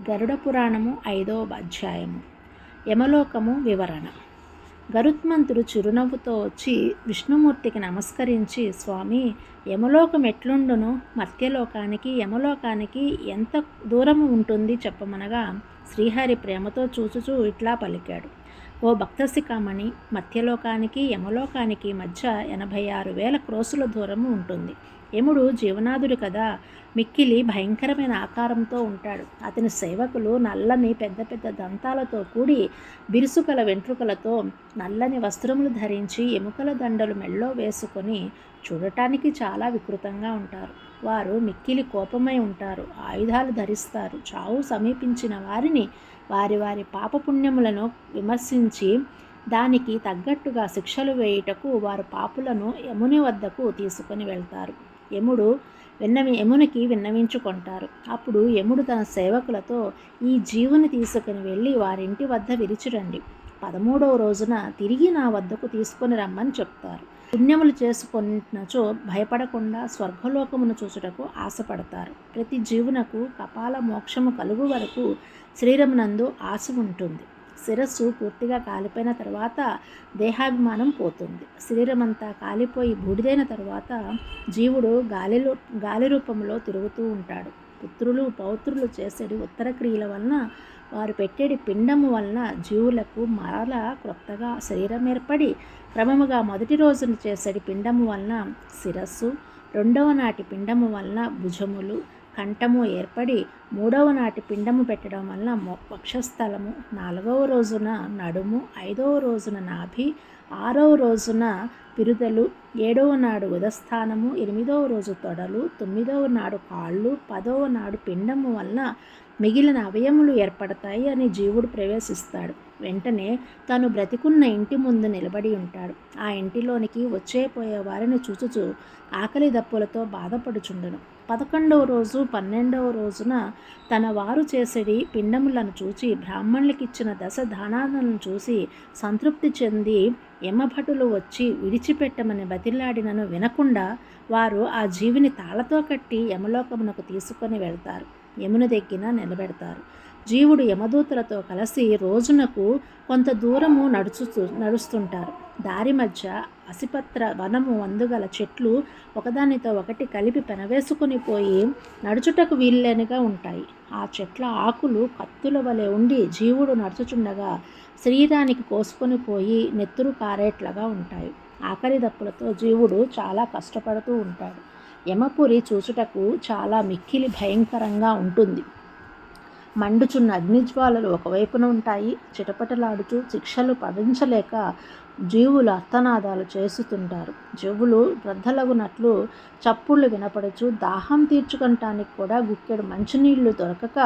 గరుడ పురాణము ఐదవ అధ్యాయము. యమలోకము వివరణ. గరుత్మంతుడు చిరునవ్వుతో వచ్చి విష్ణుమూర్తికి నమస్కరించి స్వామి యమలోకం ఎట్లుండును? మర్త్యలోకానికి యమలోకానికి ఎంత దూరము ఉంటుంది చెప్పమనగా శ్రీహరి ప్రేమతో చూచుచూ ఇట్లా పలికాడు. ఓ భక్తశిఖామణి మధ్యలోకానికి యమలోకానికి మధ్య ఎనభై ఆరు వేల క్రోసుల దూరము ఉంటుంది. యముడు జీవనాథుడు కదా మిక్కిలి భయంకరమైన ఆకారంతో ఉంటాడు. అతని సేవకులు నల్లని పెద్ద పెద్ద దంతాలతో కూడి బిరుసుకల వెంట్రుకలతో నల్లని వస్త్రములు ధరించి ఎముకల దండలు మెళ్ళో వేసుకొని చూడటానికి చాలా వికృతంగా ఉంటారు. వారు మిక్కిలి కోపమై ఉంటారు. ఆయుధాలు ధరిస్తారు. చావు సమీపించిన వారిని వారి వారి పాపపుణ్యములను విమర్శించి దానికి తగ్గట్టుగా శిక్షలు వేయుటకు వారు పాపులను యముని వద్దకు తీసుకొని వెళ్తారు. యముడు విన్నవి యమునికి విన్నవించుకుంటారు. అప్పుడు యముడు తన సేవకులతో ఈ జీవుని తీసుకుని వెళ్ళి వారింటి వద్ద విరిచిరండి. పదమూడవ రోజున తిరిగి నా వద్దకు తీసుకొని రమ్మని చెప్తారు. పుణ్యములు చేసుకున్నచో భయపడకుండా స్వర్గలోకమును చూచుటకు ఆశపడతారు. ప్రతి జీవునకు కపాల మోక్షము కలుగు వరకు శరీరమునందు ఆశ ఉంటుంది. శిరస్సు పూర్తిగా కాలిపోయిన తర్వాత దేహాభిమానం పోతుంది. శరీరం అంతా కాలిపోయి బూడిదైన తర్వాత జీవుడు గాలిలో గాలి రూపంలో తిరుగుతూ ఉంటాడు. పుత్రులు పౌత్రులు చేసేది ఉత్తర క్రియల వలన వారు పెట్టేడి పిండము వలన జీవులకు మరల క్రొత్తగా శరీరం ఏర్పడి క్రమముగా మొదటి రోజున చేసేటి పిండము వలన శిరస్సు రెండవ నాటి పిండము వలన భుజములు కంఠము ఏర్పడి మూడవ నాటి పిండము పెట్టడం వలన వక్షస్థలము నాలుగవ రోజున నడుము ఐదవ రోజున నాభి ఆరవ రోజున పిరుదలు ఏడవ నాడు ఉదస్థానము ఎనిమిదవ రోజు తొడలు తొమ్మిదవ నాడు కాళ్ళు పదవ నాడు పిండము వలన మిగిలిన అవయములు ఏర్పడతాయి అని జీవుడు ప్రవేశిస్తాడు. వెంటనే తాను బ్రతికున్న ఇంటి ముందు నిలబడి ఉంటాడు. ఆ ఇంటిలోనికి వచ్చే పోయే వారిని చూచుచు ఆకలి దప్పులతో బాధపడుచుండను. పదకొండవ రోజు పన్నెండవ రోజున తన వారు చేసేది పిండములను చూచి బ్రాహ్మణులకిచ్చిన దశ దానాలను చూసి సంతృప్తి చెంది యమభటులు వచ్చి విడిచిపెట్టమని బతిలాడినను వినకుండా వారు ఆ జీవిని తాళతో కట్టి యమలోకమునకు తీసుకొని వెళ్తారు. యమున దగ్గర నిలబెడతారు. జీవుడు యమదూతలతో కలిసి రోజునకు కొంత దూరము నడుచు నడుస్తుంటారు. దారి మధ్య అసిపత్ర వనము వందుగల చెట్లు ఒకదానితో ఒకటి కలిపి పెనవేసుకుని పోయి నడుచుటకు వీల్లేనిగా ఉంటాయి. ఆ చెట్ల ఆకులు కత్తుల వలె ఉండి జీవుడు నడుచుచుండగా శరీరానికి కోసుకొని పోయి నెత్తురు కారేట్లుగా ఉంటాయి. ఆఖరి దప్పులతో జీవుడు చాలా కష్టపడుతూ ఉంటాడు. యమపురి చూచుటకు చాలా మిక్కిలి భయంకరంగా ఉంటుంది. మండుచున్న అగ్నిజ్వాలలు ఒకవైపున ఉంటాయి. చిటపటలాడుచు శిక్షలు పవించలేక జీవులు అర్థనాదాలు చేస్తుంటారు జీవులు వృద్ధలగునట్లు చప్పుళ్ళు వినపడచ్చు దాహం తీర్చుకుంటానికి కూడా గుక్కెడు మంచినీళ్ళు దొరకక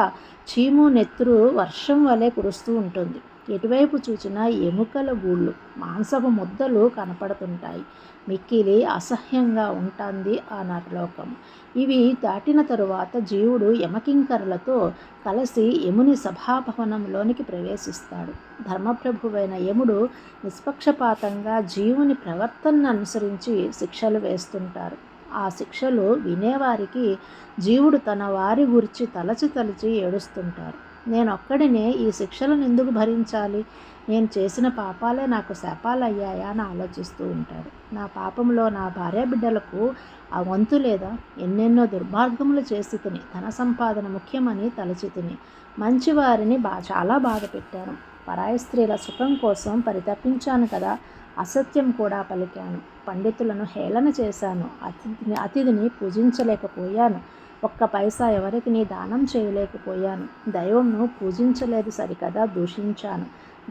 చీము నెత్తురు వర్షం వలె కురుస్తూ ఉంటుంది. ఎటువైపు చూచినా ఎముకల గూళ్ళు మాంసపు ముద్దలు కనపడుతుంటాయి. మిక్కిలి అసహ్యంగా ఉంటుంది ఆ నరలోకం ఇవి దాటిన తరువాత జీవుడు యమకింకరులతో కలిసి యముని సభాభవనంలోనికి ప్రవేశిస్తాడు. ధర్మప్రభువైన యముడు నిష్పక్షపాతంగా జీవుని ప్రవర్తనను అనుసరించి శిక్షలు వేస్తుంటారు. ఆ శిక్షలు వినేవారికి జీవుడు తన వారి గురించి తలచి తలచి ఏడుస్తుంటారు. నేను ఒక్కడినే ఈ శిక్షలను ఎందుకు భరించాలి? నేను చేసిన పాపాలే నాకు శాపాలు అయ్యాయా అని ఆలోచిస్తూ ఉంటాడు. నా పాపంలో నా భార్య బిడ్డలకు ఆ వంతు లేదా ఎన్నెన్నో దుర్మార్గములు చేసి తిని ధన సంపాదన ముఖ్యమని తలచి తిని మంచివారిని బా చాలా బాధ పెట్టాను. పరాయి స్త్రీల సుఖం కోసం పరితపించాను కదా అసత్యం కూడా పలికాను. పండితులను హేళన చేశాను. అతిథిని అతిథిని పూజించలేకపోయాను. ఒక్క పైసా ఎవరికి నీ దానం చేయలేకపోయాను. దైవంను పూజించలేదు సరికదా దూషించాను.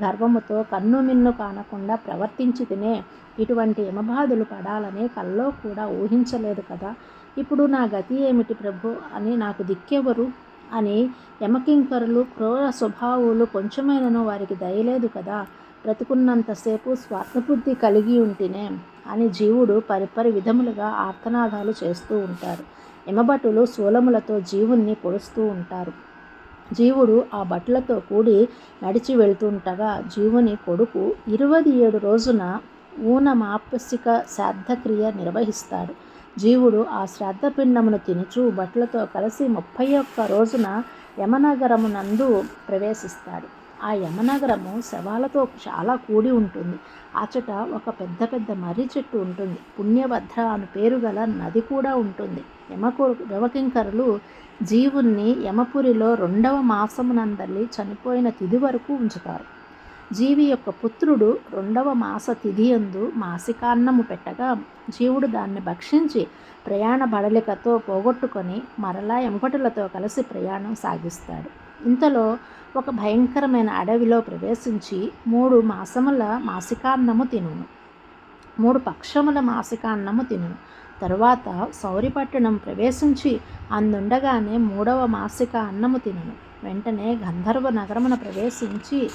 గర్వముతో కన్ను మిన్ను కానకుండా ప్రవర్తించి తినే ఇటువంటి యమబాధులు పడాలని కల్లో కూడా ఊహించలేదు కదా. ఇప్పుడు నా గతి ఏమిటి ప్రభు? అని నాకు దిక్కెవరు అని యమకింకరులు క్రూర స్వభావులు కొంచెమైనను వారికి దయలేదు కదా. బ్రతుకున్నంతసేపు స్వార్థబుద్ధి కలిగి ఉంటేనే. అని జీవుడు పరిపరి విధములుగా ఆర్తనాదాలు చేస్తూ ఉంటారు. యమభటులు శూలములతో జీవుణ్ణి పొడుస్తూ ఉంటారు. జీవుడు ఆ బట్టలతో కూడి నడిచి వెళ్తుండగా జీవుని కొడుకు ఇరవై ఏడు రోజున ఊనమాపసిక శ్రాద్ధక్రియ నిర్వహిస్తాడు. జీవుడు ఆ శ్రాద్ధపిండమును తినుచు బట్టలతో కలిసి ముప్పై ఒక్క రోజున యమనగరమునందు ప్రవేశిస్తాడు. ఆ యమనగరము శవాలతో చాలా కూడి ఉంటుంది. అచట ఒక పెద్ద పెద్ద మర్రి చెట్టు ఉంటుంది. పుణ్యభద్ర అని పేరు గల నది కూడా ఉంటుంది. యమకు యమకింకరులు జీవుణ్ణి యమపురిలో రెండవ మాసమునందలి చనిపోయిన తిది వరకు ఉంచుతారు. జీవి యొక్క పుత్రుడు రెండవ మాస తిథియందు మాసికాన్నము పెట్టగా జీవుడు దాన్ని భక్షించి ప్రయాణ బడలికతో పోగొట్టుకొని మరలా ఎంపటులతో కలిసి ప్రయాణం సాగిస్తాడు. ఇంతలో ఒక భయంకరమైన అడవిలో ప్రవేశించి మూడు మాసముల మాసికాన్నము తినును. మూడు పక్షముల మాసికాన్నము తినును. తరువాత సౌరిపట్టణం ప్రవేశించి అందుండగానే మూడవ మాసిక అన్నము తినను. వెంటనే గంధర్వ నగరమున ప్రవేశించి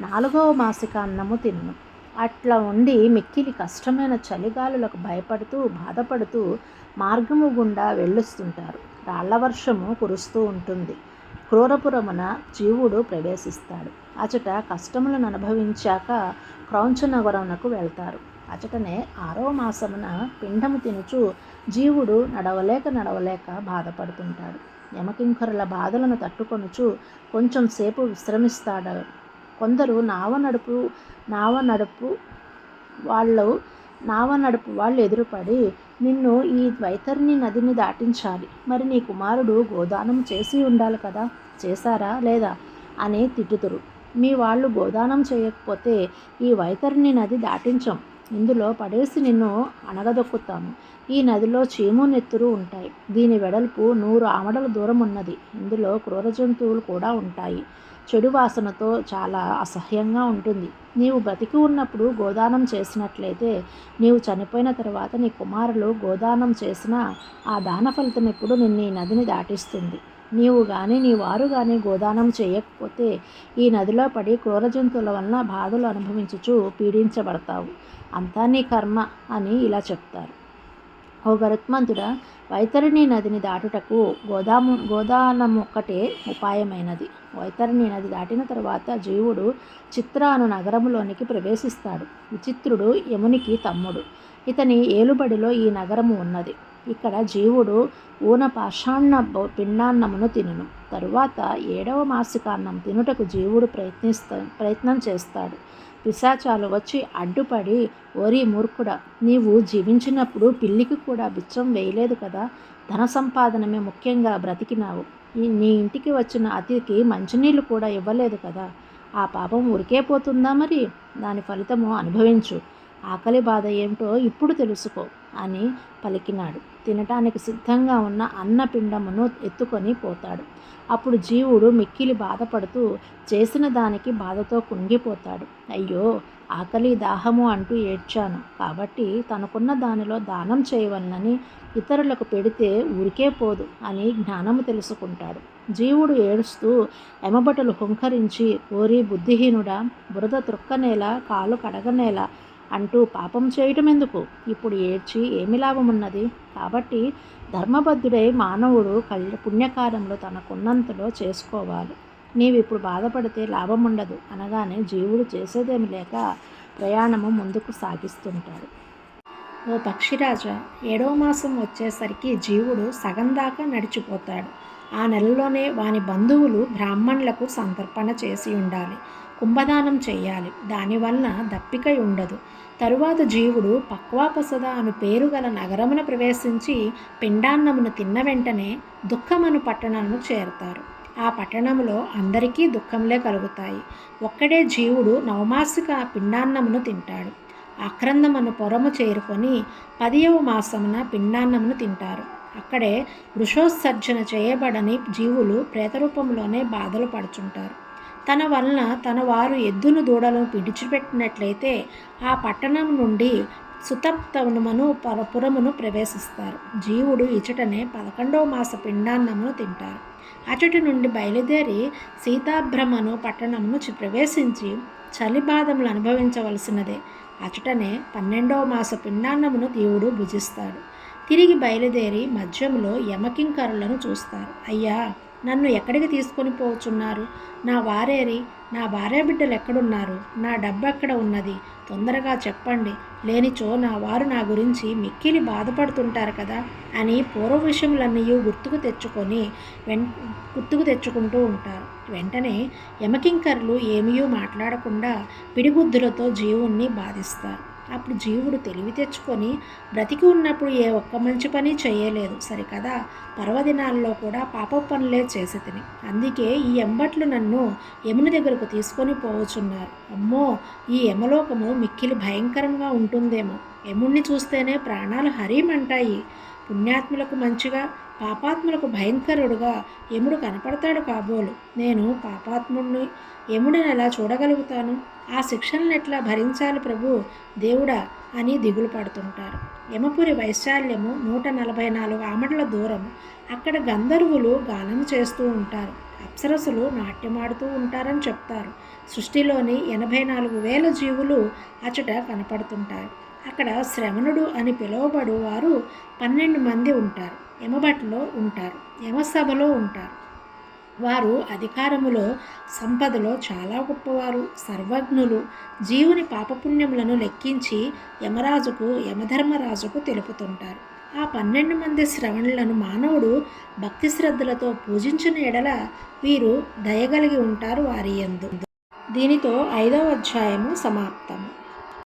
నాలుగవ మాసిక అన్నము తినును. అట్లా ఉండి మిక్కిలి కష్టమైన చలిగాలులకు భయపడుతూ బాధపడుతూ మార్గము గుండా వెళ్ళొస్తుంటారు. రాళ్ళ వర్షము కురుస్తూ ఉంటుంది. క్రూరపురమున జీవుడు ప్రవేశిస్తాడు. అచట కష్టములను అనుభవించాక క్రౌంచ నగరమునకు వెళ్తారు. అచటనే ఆరవ మాసమున పిండము తినుచు జీవుడు నడవలేక నడవలేక బాధపడుతుంటాడు. యమకింకరుల బాధలను తట్టుకొనుచు కొంచెం సేపు విశ్రమిస్తాడు. కొందరు నావ నడుపు నావ నడుపు వాళ్ళు నావ నడుపు వాళ్ళు ఎదురుపడి నిన్ను ఈ వైతరిణి నదిని దాటించాలి. మరి నీ కుమారుడు గోదానం చేసి ఉండాలి కదా? చేశారా లేదా? అని తిట్టుతురు. మీ వాళ్ళు గోదానం చేయకపోతే ఈ వైతరిణి నది దాటించం. ఇందులో పడేసి నిన్ను అణగదొక్కుతాము ఈ నదిలో చీము నెత్తురు ఉంటాయి. దీని వెడల్పు నూరు ఆమడల దూరం ఉన్నది ఇందులో క్రూర జంతువులు కూడా ఉంటాయి. చెడు వాసనతో చాలా అసహ్యంగా ఉంటుంది. నీవు బతికి ఉన్నప్పుడు గోదానం చేసినట్లయితే నీవు చనిపోయిన తర్వాత నీ కుమారులు గోదానం చేసిన ఆ దాన ఫలితం ఎప్పుడు నిన్ను ఈ నదిని దాటిస్తుంది. నీవు కానీ నీ వారు కానీ గోదానం చేయకపోతే ఈ నదిలో పడి క్రూర జంతువుల వలన బాధలు అనుభవించుచు పీడించబడతావు. అంతా నీ కర్మ అని ఇలా చెప్తారు. ఓ గరుత్మంతుడ వైతరిణి నదిని దాటుటకు గోదాము గోదానం ఒక్కటే ఉపాయమైనది. వైతరిణి నది దాటిన తర్వాత జీవుడు చిత్ర అను నగరములోనికి ప్రవేశిస్తాడు. విచిత్రుడు యమునికి తమ్ముడు. ఇతని ఏలుబడిలో ఈ నగరము ఉన్నది. ఇక్కడ జీవుడు ఊన పాషాణ పిండాన్నమును తినను. తరువాత ఏడవ మాసికాన్నం తినుటకు జీవుడు ప్రయత్నిస్తా ప్రయత్నం చేస్తాడు. పిశాచాలు వచ్చి అడ్డుపడి ఓరి మూర్ఖుడ నీవు జీవించినప్పుడు పిల్లికి కూడా బిచ్చం వేయలేదు కదా? ధన సంపాదనమే ముఖ్యంగా బ్రతికినావు. నీ ఇంటికి వచ్చిన అతిథికి మంచినీళ్ళు కూడా ఇవ్వలేదు కదా? ఆ పాపం ఉరికే పోతుందా మరి? దాని ఫలితము అనుభవించు. ఆకలి బాధ ఏమిటో ఇప్పుడు తెలుసుకో. అని పలికినాడు. తినటానికి సిద్ధంగా ఉన్న అన్నపిండమును ఎత్తుకొని పోతాడు. అప్పుడు జీవుడు మిక్కిలి బాధపడుతూ చేసిన దానికి బాధతో కుంగిపోతాడు. అయ్యో ఆకలి దాహము అంటూ ఏడ్చాను. కాబట్టి తనకున్న దానిలో దానం చేయవలనని ఇతరులకు పెడితే ఊరికే పోదు అని జ్ఞానము తెలుసుకుంటాడు. జీవుడు ఏడుస్తూ ఎమబటలు హుంకరించి ఓరి బుద్ధిహీనుడా బురద త్రొక్కనేల కాలు కడగనేలా అంటూ పాపం చేయటం ఎందుకు ఇప్పుడు ఏడ్చి ఏమి లాభమున్నది? కాబట్టి ధర్మబద్ధుడై మానవుడు కల్ పుణ్యకాలంలో తనకున్నంతలో చేసుకోవాలి. నీవిప్పుడు బాధపడితే లాభం ఉండదు అనగానే జీవుడు చేసేదేమి లేక ప్రయాణము ముందుకు సాగిస్తుంటాడు. ఓ పక్షిరాజా ఏడవ మాసం వచ్చేసరికి జీవుడు సగం దాకా నడిచిపోతాడు. ఆ నెలలోనే వాని బంధువులు బ్రాహ్మణులకు సంతర్పణ చేసి ఉండాలి. కుంభదానం చేయాలి. దానివలన దప్పికై ఉండదు. తరువాత జీవుడు పక్వాపసద అను పేరు గల నగరమున ప్రవేశించి పిండాన్నమును తిన్న వెంటనే దుఃఖమను పట్టణమును చేరుతారు. ఆ పట్టణంలో అందరికీ దుఃఖంలే కలుగుతాయి. ఒక్కడే జీవుడు నవమాసిక పిండాన్నమును తింటాడు. అక్రందమను పొరము చేరుకొని పదియవ మాసమున పిండాన్నమును తింటారు. అక్కడే వృషోత్సర్జన చేయబడని జీవులు ప్రేతరూపంలోనే బాధలు పడుచుంటారు. తన వలన తన వారు ఎద్దును దూడలను విడిచిపెట్టినట్లయితే ఆ పట్టణం నుండి సుతప్తమును పరపురమును ప్రవేశిస్తారు. జీవుడు ఇచటనే పదకొండవ మాస పిండాన్నమును తింటారు. అచటి నుండి బయలుదేరి సీతాభ్రమను పట్టణమును ప్రవేశించి చలి బాధములు అనుభవించవలసినదే. అచటనే పన్నెండవ మాస పిండాన్నమును దేవుడు భుజిస్తాడు. తిరిగి బయలుదేరి మధ్యంలో యమకింకరులను చూస్తారు. అయ్యా! నన్ను ఎక్కడికి తీసుకొని పోచున్నారు? నా వారేరి నా భార్య బిడ్డలు ఎక్కడున్నారు? నా డబ్బు ఎక్కడ ఉన్నది? తొందరగా చెప్పండి. లేనిచో నా వారు నా గురించి మిక్కిలి బాధపడుతుంటారు కదా అని పూర్వ విషయములన్నీ గుర్తుకు తెచ్చుకొని వెం గుర్తుకు తెచ్చుకుంటూ ఉంటారు. వెంటనే యమకింకర్లు ఏమీ మాట్లాడకుండా పిడిగుద్దులతో జీవుణ్ణి బాధిస్తారు. అప్పుడు జీవుడు తెలివి తెచ్చుకొని బ్రతికి ఉన్నప్పుడు ఏ ఒక్క మంచి పని చేయలేదు. సరికదా పర్వదినాల్లో కూడా పాప పనులే చేసి తిని అందుకే ఈ ఎంబట్లు నన్ను యముని దగ్గరకు తీసుకొని పోవచున్నారు అమ్మో! ఈ యమలోకము మిక్కిలి భయంకరంగా ఉంటుందేమో. యముణ్ణి చూస్తేనే ప్రాణాలు హరిమంటాయి. పుణ్యాత్ములకు మంచిగా పాపాత్ములకు భయంకరుడుగా యముడు కనపడతాడు కాబోలు. నేను పాపాత్ముడిని యముడిని ఎలా చూడగలుగుతాను? ఆ శిక్షలను ఎట్లా భరించాలి ప్రభు? దేవుడా అని దిగులు పడుతుంటారు. యమపురి వైశాల్యము నూట నలభై నాలుగు ఆమడల దూరం. అక్కడ గంధర్వులు గానం చేస్తూ ఉంటారు. అప్సరసులు నాట్యమాడుతూ ఉంటారని చెప్తారు. సృష్టిలోని ఎనభై నాలుగు వేల జీవులు అచట కనపడుతుంటారు. అక్కడ శ్రవణుడు అని పిలువబడు వారు పన్నెండు మంది ఉంటారు. యమభట్లో ఉంటారు. యమసభలో ఉంటారు. వారు అధికారములో సంపదలో చాలా గొప్పవారు. సర్వజ్ఞులు జీవుని పాపపుణ్యములను లెక్కించి యమరాజుకు యమధర్మరాజుకు తెలుపుతుంటారు. ఆ పన్నెండు మంది శ్రవణులను మానవుడు భక్తి శ్రద్ధలతో పూజించిన ఎడల వీరు దయగలిగి ఉంటారు వారి యందు. దీనితో ఐదవ అధ్యాయము సమాప్తము.